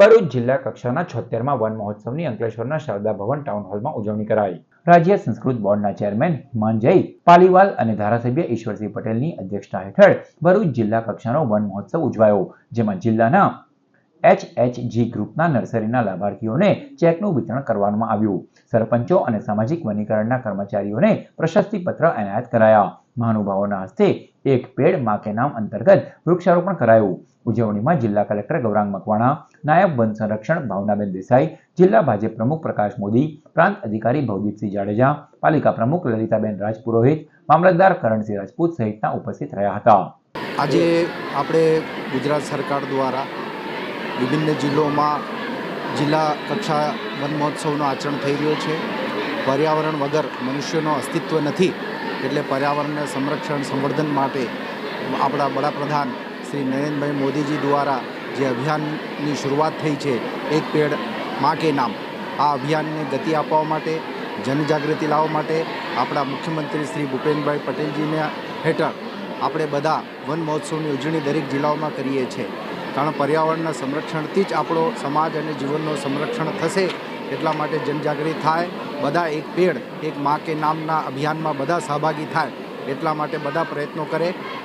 ભરૂચ જિલ્લા કક્ષાના છોતેરમાં વન મહોત્સવની અંકલેશ્વરના શારદા ભવન ટાઉન હોલમાં ઉજવણી કરાઈ. રાજ્ય સંસ્કૃત બોર્ડના ચેરમેન હિમાંજય પાલીવાલ અને ધારાસભ્ય ઈશ્વરસિંહ પટેલની અધ્યક્ષતા હેઠળ ભરૂચ જિલ્લા કક્ષાનો વન મહોત્સવ ઉજવાયો, જેમાં જિલ્લાના એચએચજી ગ્રુપના નર્સરીના લાભાર્થીઓને ચેકનું વિતરણ કરવામાં આવ્યું. સરપંચો અને સામાજિક વનીકરણના કર્મચારીઓને પ્રશસ્તિપત્ર એનાયત કરાયા. મહાનુભાવોના હસ્તે એક પેડ મા કે નામ અંતર્ગત વૃક્ષારોપણ કરાયું. ઉજવણીમાં જિલ્લા કલેક્ટર ગૌરાંગ મકવાણા, નાયબ વન સંરક્ષણ ભાવનાબેન દેસાઈ, જિલ્લા ભાજપ પ્રમુખ પ્રકાશ મોદી, પ્રાંત અધિકારી ભવદીપસિંહ જાડેજા, પાલિકા પ્રમુખ લલિતાબેન રાજપુરોહિત, મામલતદાર કરણસિંહ રાજપૂત સહિતના ઉપસ્થિત રહ્યા હતા. આજે આપણે ગુજરાત સરકાર દ્વારા વિભિન્ન જિલ્લોમાં જિલ્લા કક્ષા વન મહોત્સવનું આચરણ થઈ રહ્યું છે. પર્યાવરણ વગર મનુષ્યનો અસ્તિત્વ નથી એટલે પર્યાવરણને સંરક્ષણ, સંવર્ધન માટે આપણા વડાપ્રધાન શ્રી નરેન્દ્રભાઈ મોદીજી દ્વારા જે અભિયાનની શરૂઆત થઈ છે, એક પેડ મા કે નામ, આ અભિયાનને ગતિ આપવા માટે, જનજાગૃતિ લાવવા માટે આપણા મુખ્યમંત્રી શ્રી ભૂપેન્દ્રભાઈ પટેલજીના હેઠળ આપણે બધા વન મહોત્સવની ઉજવણી દરેક જિલ્લાઓમાં કરીએ છીએ. કારણ પર્યાવરણના સંરક્ષણથી જ આપણો સમાજ અને જીવનનું સંરક્ષણ થશે એટલા માટે જનજાગૃતિ થાય, બધા એક પેડ, એક મા કે નામના અભિયાનમાં બધા સહભાગી થાય એટલા માટે બધા પ્રયત્નો કરે.